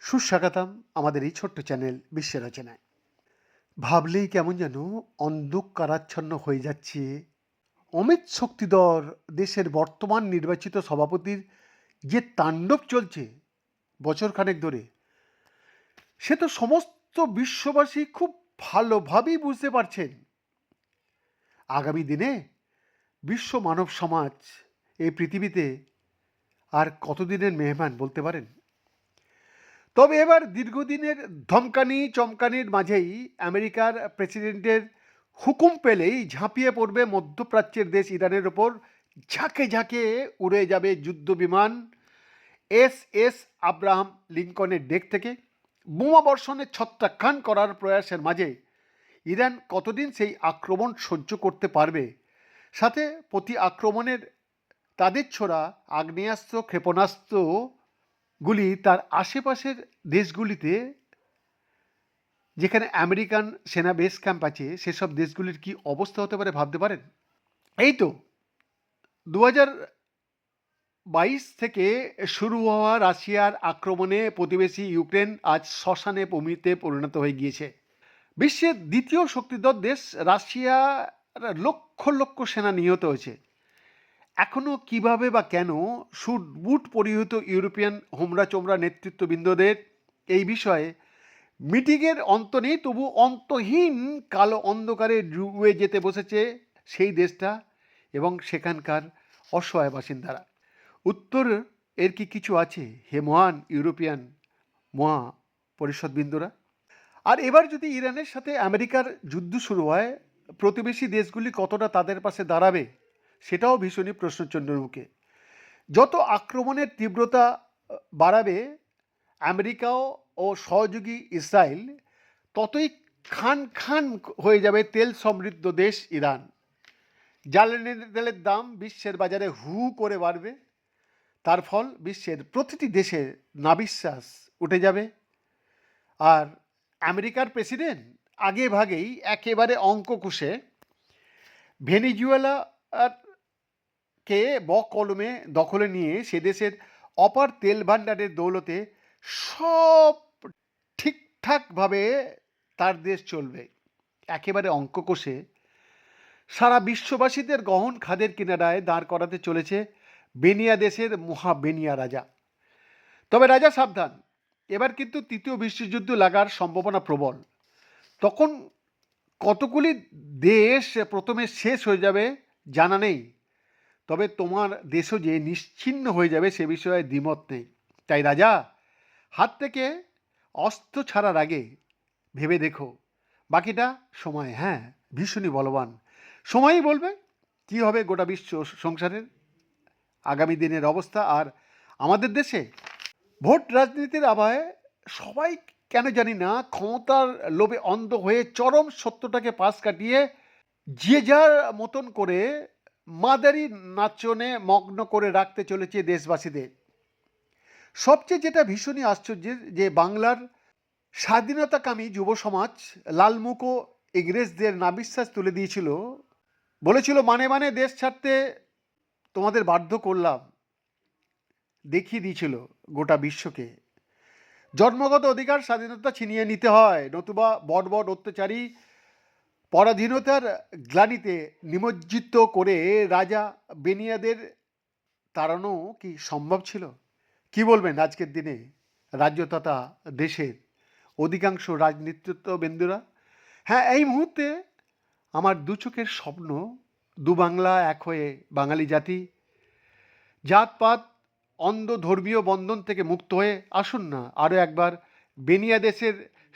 সুস্বাগতম আমাদের এই ছোট্ট চ্যানেল বিশ্বের রচনায়। ভাবলেই কেমন যেন অন্ধকারাচ্ছন্ন হয়ে যাচ্ছে। অমিত শক্তিধর দেশের বর্তমান নির্বাচিত সভাপতির যে তাণ্ডব চলছে বছরখানেক ধরে, সে তো সমস্ত বিশ্ববাসী খুব ভালোভাবেই বুঝতে পারছেন। আগামী দিনে বিশ্ব মানব সমাজ এই পৃথিবীতে আর কতদিনের মেহমান বলতে পারেন? তবে এবার দীর্ঘদিনের ধমকানি, চমকানির মাঝেই আমেরিকার প্রেসিডেন্টের হুকুম পেলেই ঝাঁপিয়ে পড়বে মধ্যপ্রাচ্যের দেশ ইরানের ওপর। ঝাঁকে ঝাঁকে উড়ে যাবে যুদ্ধ বিমান। এস এস আব্রাহাম লিঙ্কনের ডেক থেকে বোমা বর্ষণের ছত্রাখান করার প্রয়াসের মাঝে ইরান কতদিন সেই আক্রমণ সহ্য করতে পারবে? সাথে প্রতি আক্রমণের তাদের ছোড়া আগ্নেয়াস্ত্র, ক্ষেপণাস্ত্রগুলি তার আশেপাশের দেশগুলিতে, যেখানে আমেরিকান সেনা বেস ক্যাম্প আছে, সেসব দেশগুলির কি অবস্থা হতে পারে ভাবতে পারেন? এই তো দু বাইশ থেকে শুরু হওয়া রাশিয়ার আক্রমণে প্রতিবেশী ইউক্রেন আজ শ্মশানে পমিতে পরিণত হয়ে গিয়েছে। বিশ্বের দ্বিতীয় শক্তিধর দেশ রাশিয়ার লক্ষ লক্ষ সেনা নিহত হয়েছে। এখনও কীভাবে বা কেন সুট বুট পরিহিত ইউরোপিয়ান হোমরা চোমরা নেতৃত্ববৃন্দদের এই বিষয়ে মিটিংয়ের অন্ত নেই, তবু অন্তহীন কালো অন্ধকারে ডুবে যেতে বসেছে সেই দেশটা এবং সেখানকার অসহায় বাসিন্দারা। উত্তর এর কি কিছু আছে হে মহান ইউরোপিয়ান মহা পরিষদবৃন্দরা আর এবার যদি ইরানের সাথে আমেরিকার যুদ্ধ শুরু হয়, প্রতিবেশী দেশগুলি কতটা তাদের পাশে দাঁড়াবে? সেটাও ভীষণই প্রশ্নচিহ্নের মুখে। যত আক্রমণের তীব্রতা বাড়াবে আমেরিকাও ও সহযোগী ইসরায়েল, ততই খান খান হয়ে যাবে তেল সমৃদ্ধ দেশ ইরান। জ্বালানি তেলের দাম বিশ্বের বাজারে হু করে বাড়বে। তার ফল বিশ্বের প্রতিটি দেশের নাবিশ্বাস উঠে যাবে। আর আমেরিকার প্রেসিডেন্ট আগে ভাগেই একেবারে অঙ্ক কুশে ভেনিজুয়েলা আর কে ব কলমে দখলে নিয়ে সে দেশের অপার তেল ভাণ্ডারের দৌলতে সব ঠিকঠাকভাবে তার দেশ চলবে। একেবারে অঙ্ক কষে সারা বিশ্ববাসীদের গহন খাদের কিনারায় দাঁড় করাতে চলেছে বেনিয়া দেশের মহা বেনিয়া রাজা। তবে রাজা সাবধান, এবার কিন্তু তৃতীয় বিশ্বযুদ্ধ লাগার সম্ভাবনা প্রবল। তখন কতগুলি দেশ প্রথমে শেষ হয়ে যাবে জানা নেই। তবে তোমার দেশও যে নিশ্চিন্ন হয়ে যাবে সে বিষয়ে দ্বিমত নেই। তাই রাজা, হাত থেকে অস্ত্র ছাড়ার আগে ভেবে দেখো। বাকিটা সময় হ্যাঁ ভীষণই বলবান। সময়ই বলবে কি হবে গোটা বিশ্ব সংসারের আগামী দিনের অবস্থা আর আমাদের দেশে। ভোট রাজনীতির আবহে সবাই কেন জানি না ক্ষমতার লোভে অন্ধ হয়ে চরম সত্যটাকে পাশ কাটিয়ে যে যার মতন করে মাদারি নাচনে মগ্ন করে রাখতে চলেছে দেশবাসীদের। সবচেয়ে যেটা ভীষণই আশ্চর্যের যে বাংলার স্বাধীনতাকামী যুব সমাজ লালমুখ ইংরেজদের নাবিশ্বাস তুলে দিয়েছিল। বলেছিল মানে মানে দেশ ছাড়তে তোমাদের বাধ্য করলাম। দেখিয়ে দিয়েছিল গোটা বিশ্বকে। জন্মগত অধিকার, স্বাধীনতা ছিনিয়ে নিতে হয়। নতুবা বট বট অত্যাচারী পরাধীনতার গ্লানিতে নিমজ্জিত করে রাজা বেনিয়াদের তাড়ানো কি সম্ভব ছিল? কি বলবেন আজকের দিনে রাজ্য তথা দেশের অধিকাংশ রাজনীতিত্ববৃন্দুরা হ্যাঁ এই মুহূর্তে আমার দু চোখের স্বপ্ন দু বাংলা, এক হয়ে বাঙালি জাতি। জাতপাত, অন্ধ ধর্মীয় বন্ধন থেকে মুক্ত হয়ে, আসুন না আরও একবার বেনিয়া দেশের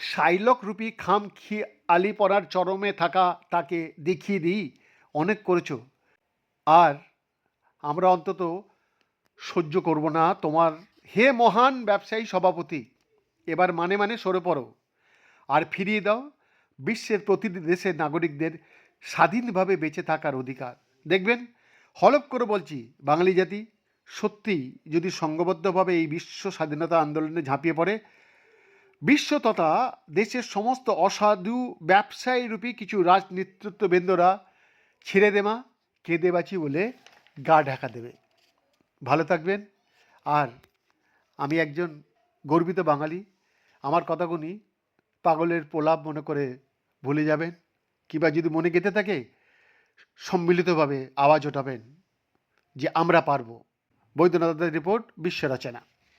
শাইলক রূপী খাম খি আলি পড়ার চরমে থাকা তাকে দেখিয়ে দিই, অনেক করেছ। আর আমরা অন্তত সহ্য করব না তোমার। হে মহান ব্যবসায়ী সভাপতি, এবার মানে মানে সরে পড়ো। আর ফিরিয়ে দাও, বিশ্বের প্রতিটি দেশের নাগরিকদের স্বাধীনভাবে বেঁচে থাকার অধিকার। দেখবেন হলপ করে বলছি, বাঙালি জাতি সত্যিই যদি সঙ্গবদ্ধভাবে এই বিশ্ব স্বাধীনতা আন্দোলনে ঝাঁপিয়ে পড়ে বিশ্ব তথা দেশের সমস্ত অসাধু ব্যবসায়ী রূপী কিছু রাজনেতৃত্ববৃন্দরা ছেড়ে দেমা, কেঁদে বাঁচি বলে গা ঢাকা দেবে। ভালো থাকবেন। আর আমি একজন গর্বিত বাঙালি। আমার কথাগুলি পাগলের প্রলাপ মনে করে ভুলে যাবেন কিংবা যদি মনে গেঁথে থাকে, সম্মিলিতভাবে আওয়াজ ওঠাবেন যে আমরা পারব। বৈদ্যনাথের রিপোর্ট বিশ্ব রচনা।